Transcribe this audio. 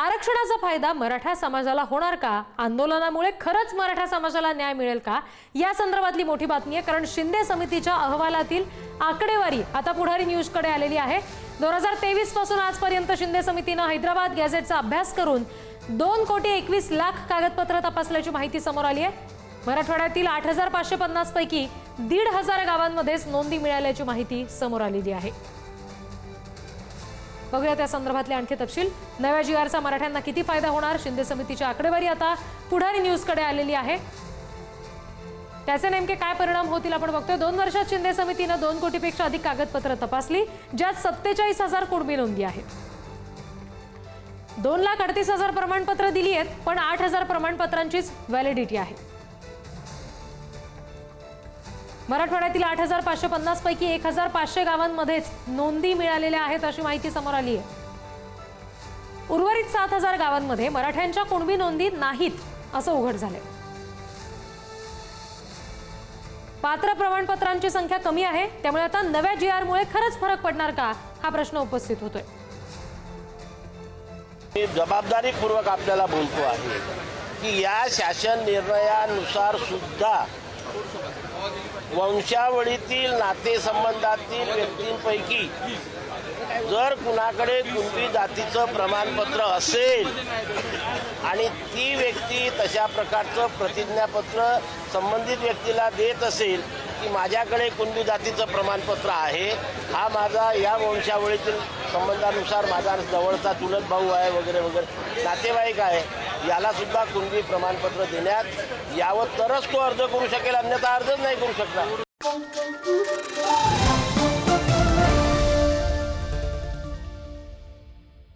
आरक्षणाचा फायदा मराठा समाजाला होणार का? आंदोलनामुळे खरंच मराठा समाजाला न्याय मिळेल का? या संदर्भातली मोठी बातमी आहे कारण शिंदे समितीच्या अहवालातील आकडेवारी आता पुढारी न्यूजकडे आलेली आहे. दोन हजार तेवीसपासून आजपर्यंत शिंदे समितीनं हैदराबाद गॅझेटचा अभ्यास करून दोन कोटी एकवीस लाख कागदपत्र तपासल्याची माहिती समोर आली आहे. मराठवाड्यातील आठ हजार पाचशे पन्नास पैकी दीड हजार गावांमध्येच नोंदी मिळाल्याची माहिती समोर आलेली आहे. बघूया त्या संदर्भातले आणखी तपशील. नव्या जी आरचा मराठ्यांना किती फायदा होणार? शिंदे समितीची आकडेवारी आता पुढारी न्यूजकडे आलेली आहे. त्याचे नेमके काय परिणाम होतील आपण बघतोय. दोन वर्षात शिंदे समितीनं दोन कोटीपेक्षा अधिक कागदपत्र तपासली ज्यात सत्तेचाळीस हजार कुडमी नोंदी आहेत. दोन लाख अडतीस हजार प्रमाणपत्र दिली आहेत पण आठ हजार प्रमाणपत्रांचीच व्हॅलिडिटी आहे. मराठवाड्यातील आठ हजार पाचशे पन्नास पैकी एक हजार पाचशे गावांमध्येच नोंदी मिळालेल्या आहेत अशी माहिती समोर आली आहे. उर्वरित सात हजार गावांमध्ये मराठ्यांच्या कुणबी नोंदी नाहीत असं उघड झालंय. पात्र प्रमाणपत्रांची संख्या कमी आहे त्यामुळे आता नव्या जी आरमुळे खरंच फरक पडणार का हा प्रश्न उपस्थित होतोय. मी जबाबदारीपूर्वक आपल्याला बोलतो आहे की या शासन निर्णयानुसार सुद्धा वंशावळीतील नातेसंबंधातील व्यक्तींपैकी जर कुणाकडे कुणबी जातीचं प्रमाणपत्र असेल आणि ती व्यक्ती तशा प्रकारचं प्रतिज्ञापत्र संबंधित व्यक्तीला देत असेल की माझ्याकडे कुंडू जातीचं प्रमाणपत्र आहे. हा माझा या वंशावळीतील संबंधानुसार माझा जवळचा चुलत भाऊ आहे वगैरे वगैरे. नातेवाईक आहे. यालासुद्धा सुद्धा प्रमाणपत्र देण्यात यावं तरच तो अर्ज करू शकेल अन्यथा अर्जच नाही करू शकणार.